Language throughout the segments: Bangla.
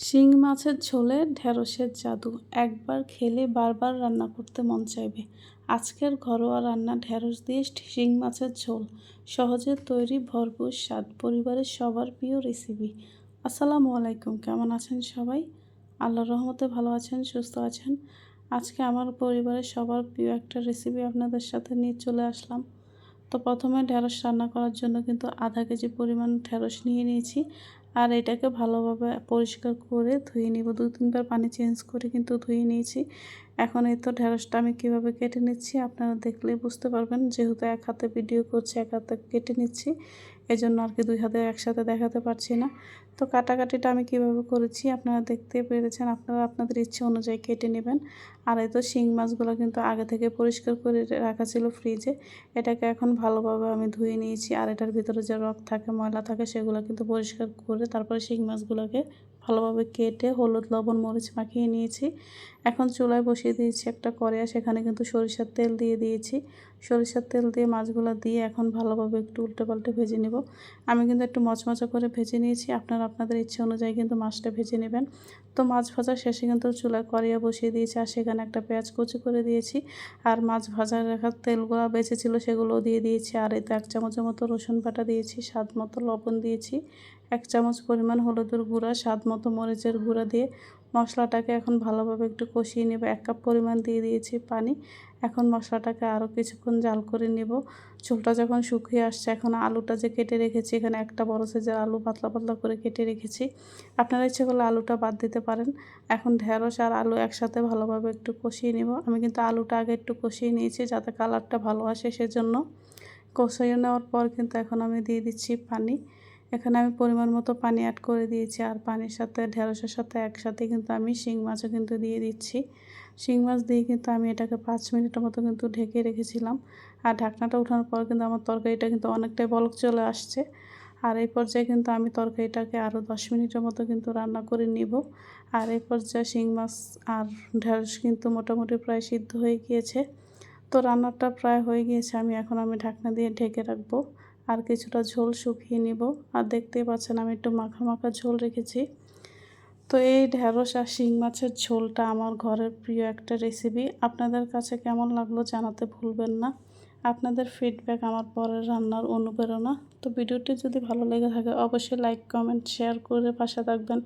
শিং মাছের ঝোলে ঢেঁড়সের জাদু। একবার খেলে বারবার রান্না করতে মন চাইবে। আজকের ঘরোয়া রান্না ঢেঁড়স দিয়ে শিং মাছের ঝোল। সহজে তৈরি ভরপুর স্বাদ, পরিবারের সবার প্রিয় রেসিপি আসসালামু আলাইকুম, কেমন আছেন সবাই? আল্লাহর রহমতে ভালো আছেন, সুস্থ আছেন। আজকে আমার পরিবারের সবার প্রিয় একটা রেসিপি আপনাদের সাথে নিয়ে চলে আসলাম। তো প্রথমে ঢেঁড়স রান্না করার জন্য কিন্তু আধা কেজি পরিমাণ ঢেঁড়স নিয়ে নিয়েছি। আর এটাকে ভালোভাবে পরিষ্কার করে ধুয়ে নিব। দু তিনবার পানি চেঞ্জ করে কিন্তু ধুয়ে নিয়েছি। এখন এই তো ঢেঁড়সটা আমি কীভাবে কেটে নিচ্ছি আপনারা দেখলেই বুঝতে পারবেন। যেহেতু এক হাতে ভিডিও করছি, এক হাতে কেটে নিচ্ছি এই জন্য আর কি দুই হাতে একসাথে দেখাতে পারছি না। তো কাটাকাটিটা আমি কীভাবে করেছি আপনারা দেখতে পেরেছেন, আপনারা আপনাদের ইচ্ছে অনুযায়ী কেটে নেবেন। আর এই তো শিং মাছগুলো কিন্তু আগে থেকে পরিষ্কার করে রাখা ছিল ফ্রিজে, এটাকে এখন ভালোভাবে আমি ধুয়ে নিয়েছি। আর এটার ভিতরে যে রক থাকে, ময়লা থাকে, সেগুলো কিন্তু পরিষ্কার করে তারপরে শিং মাছগুলোকে ভালোভাবে কেটে হলুদ, লবণ, মরিচ মাখিয়ে নিয়েছি। এখন চুলায় বসিয়ে দিয়েছি একটা কড়াইয়া। সেখানে কিন্তু সরিষার তেল দিয়ে দিয়েছি। সরিষার তেল দিয়ে মাছগুলো দিয়ে এখন ভালোভাবে একটু উল্টে পাল্টে ভেজে নেব। আমি কিন্তু একটু মচমচা করে ভেজে নিয়েছি, আপনারা আপনাদের ইচ্ছে অনুযায়ী কিন্তু মাছটা ভেজে নেবেন। তো মাছ ভাজার শেষে কিন্তু চুলা করিয়া বসিয়ে দিয়েছি আর সেখানে একটা পেঁয়াজ কুচি করে দিয়েছি। আর মাছ ভাজার রাখার তেলগুলো বেঁচেছিলো সেগুলো দিয়ে দিয়েছি আর এতে এক চামচের মতো রসুন বাটা দিয়েছি, স্বাদ মতো লবণ দিয়েছি, এক চামচ পরিমাণ হলুদের গুঁড়া, স্বাদ মতো মরিচের গুঁড়া দিয়ে মশলাটাকে এখন ভালোভাবে একটু কষিয়ে নেব। এক কাপ পরিমাণ দিয়ে দিয়েছি পানি এখন মশলাটাকে আরও কিছুক্ষণ জাল করে নেব। ঝোলটা যখন শুকিয়ে আসছে, এখন আলুটা যে কেটে রেখেছি, এখানে একটা বড় সাইজের আলু পাতলা পাতলা করে কেটে রেখেছি। আপনারা ইচ্ছে করলে আলুটা বাদ দিতে পারেন। এখন ঢেঁড়স আর আলু একসাথে ভালোভাবে একটু কষিয়ে নেব। আমি কিন্তু আলুটা আগে একটু কষিয়ে নিয়েছি যাতে কালারটা ভালো আসে সেজন্য। কষিয়ে নেওয়ার পর কিন্তু এখন আমি দিয়ে দিচ্ছি পানি। এখানে আমি পরিমাণ মতো পানি অ্যাড করে দিয়েছি আর পানির সাথে, ঢেঁড়সের সাথে একসাথে কিন্তু আমি শিং মাছও কিন্তু দিয়ে দিচ্ছি। শিং মাছ দিয়ে কিন্তু আমি এটাকে পাঁচ মিনিটের মতো কিন্তু ঢেকে রেখেছিলাম। আর ঢাকনাটা ওঠানোর পর কিন্তু আমার তরকারিটা কিন্তু অনেকটাই বলক চলে আসছে। আর এই পর্যায়ে কিন্তু আমি তরকারিটাকে আরও দশ মিনিটের মতো কিন্তু রান্না করে নিব। আর এই পর্যায়ে শিং মাছ আর ঢেঁড়স কিন্তু মোটামুটি প্রায় সিদ্ধ হয়ে গিয়েছে। তো রান্নাটা প্রায় হয়ে গিয়েছে, আমি এখন আমি ঢাকনা দিয়ে ঢেকে রাখব। আর কিছুটা ঝোল শুকিয়ে নিব। আর দেখতেই পাচ্ছেন আমি একটু মাখা মাখা ঝোল রেখেছি। তো এই ঢেঁড়স আর শিং মাছের ঝোলটা আমার ঘরের প্রিয় একটা রেসিপি আপনাদের কাছে কেমন লাগল জানাতে ভুলবেন না। আপনাদের ফিডব্যাক আমার পরের রান্নার অনুপ্রেরণা। তো ভিডিওটি যদি ভালো লেগে থাকে, অবশ্যই লাইক কমেন্ট শেয়ার করে পাশে থাকবেন।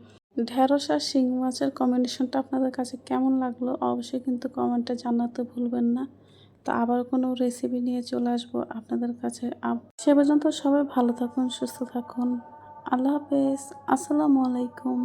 ঢেঁড়স আর শিং মাছের কম্বিনেশনটা আপনাদের কাছে কেমন লাগল, অবশ্যই কিন্তু কমেন্টে জানাতে ভুলবেন না। তো আবার কোনো রেসিপি নিয়ে চলে আসব আপনাদের কাছে। সে পর্যন্ত সবাই ভালো থাকুন, সুস্থ থাকুন। আল্লাহ হাফেজ। আসসালামু আলাইকুম।